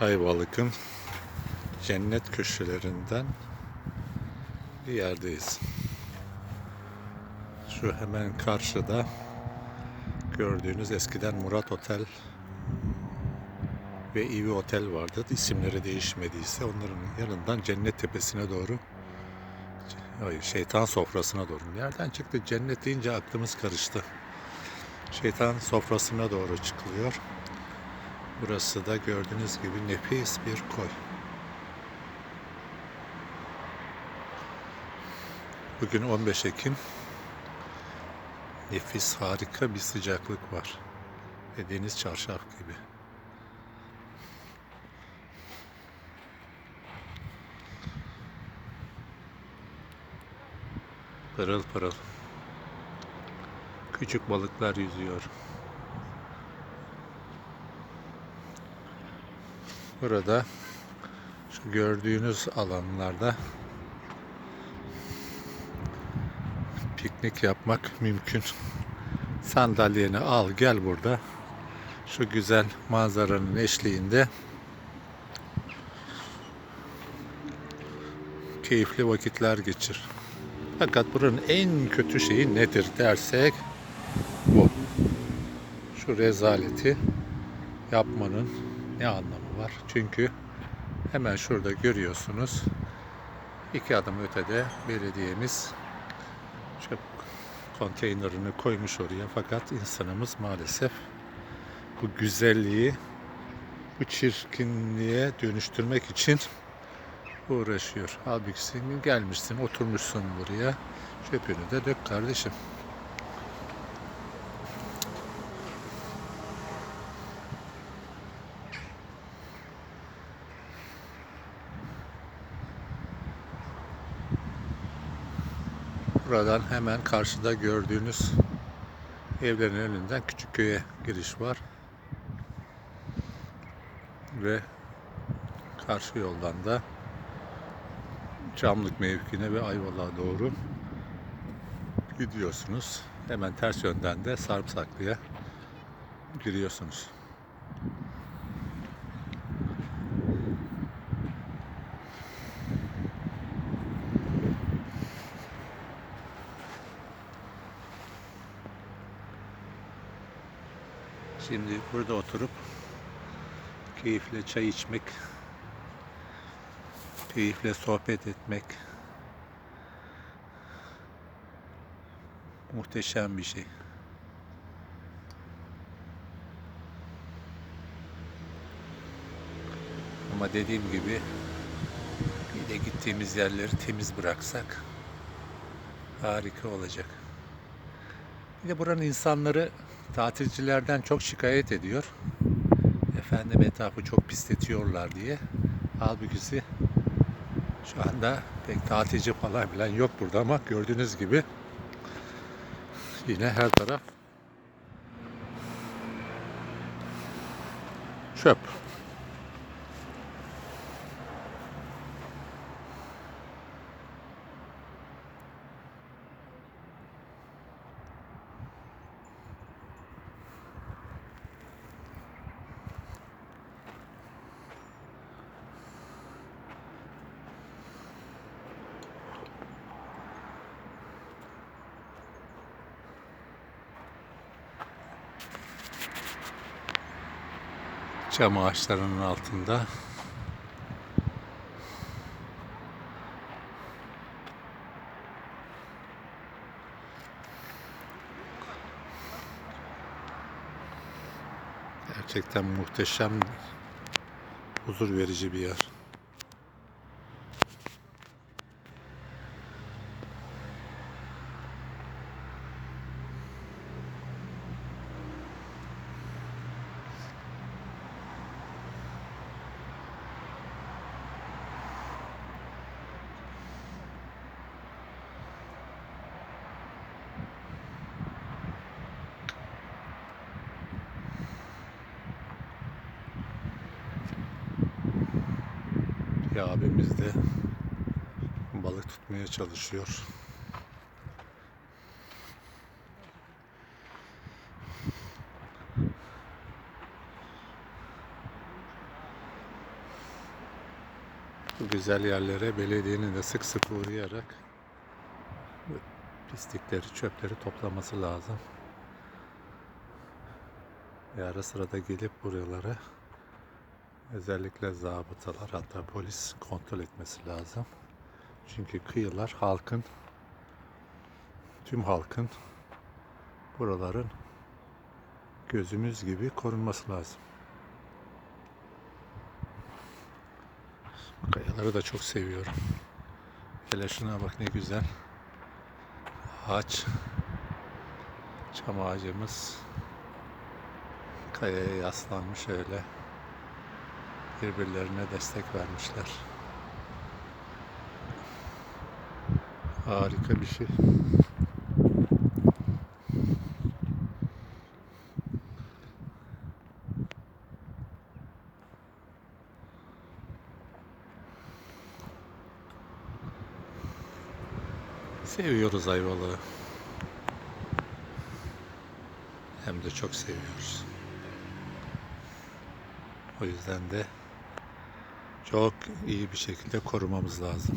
Ayvalık'ın cennet köşelerinden bir yerdeyiz. Şu hemen karşıda gördüğünüz eskiden Murat Otel ve İvi Otel vardı. İsimleri değişmediyse onların yanından Cennet Tepesi'ne doğru şeytan sofrasına doğru. Nereden çıktı? Cennet deyince aklımız karıştı. Şeytan sofrasına doğru çıkılıyor. Burası da gördüğünüz gibi nefis bir koy. Bugün 15 Ekim. Nefis, harika bir sıcaklık var. Ve deniz çarşaf gibi. Pırıl pırıl. Küçük balıklar yüzüyor. Burada şu gördüğünüz alanlarda piknik yapmak mümkün. Sandalyeni al gel burada. Şu güzel manzaranın eşliğinde keyifli vakitler geçir. Fakat buranın en kötü şeyi nedir dersek bu. Şu rezaleti yapmanın ne anlamı var? Çünkü hemen şurada görüyorsunuz iki adım ötede belediyemiz çöp konteynerini koymuş oraya fakat insanımız maalesef bu güzelliği bu çirkinliğe dönüştürmek için uğraşıyor. Halbuki sen gelmişsin, oturmuşsun buraya. Çöpünü de dök kardeşim. Buradan hemen karşıda gördüğünüz evlerin önünden küçük köye giriş var. Ve karşı yoldan da Camlık mevkine ve Ayvalık'a doğru gidiyorsunuz. Hemen ters yönden de Sarımsaklı'ya giriyorsunuz. Şimdi burada oturup keyifle çay içmek, keyifle sohbet etmek muhteşem bir şey. Ama dediğim gibi bir de gittiğimiz yerleri temiz bıraksak harika olacak. Bir de buranın insanları tatilcilerden çok şikayet ediyor. Efendim etrafı çok pisletiyorlar diye. Halbuki şu anda pek tatilci falan filan yok burada ama gördüğünüz gibi yine her taraf çöp. Çam ağaçlarının altında Gerçekten muhteşem, huzur verici bir yer. Bir abimiz de balık tutmaya çalışıyor. Bu güzel yerlere belediyenin de sık sık uğrayarak pislikleri, çöpleri toplaması lazım. Ve ara sırada gelip buralara özellikle zabıtalar hatta polis kontrol etmesi lazım. Çünkü kıyılar halkın tüm halkın buraların gözümüz gibi korunması lazım. Kayaları da çok seviyorum. Hele şuna bak ne güzel. Ağaç. Çam ağacımız. Kayaya yaslanmış öyle. Birbirlerine destek vermişler. Harika bir şey. Seviyoruz Ayvalık'ı. Hem de çok seviyoruz. O yüzden de çok iyi bir şekilde korumamız lazım.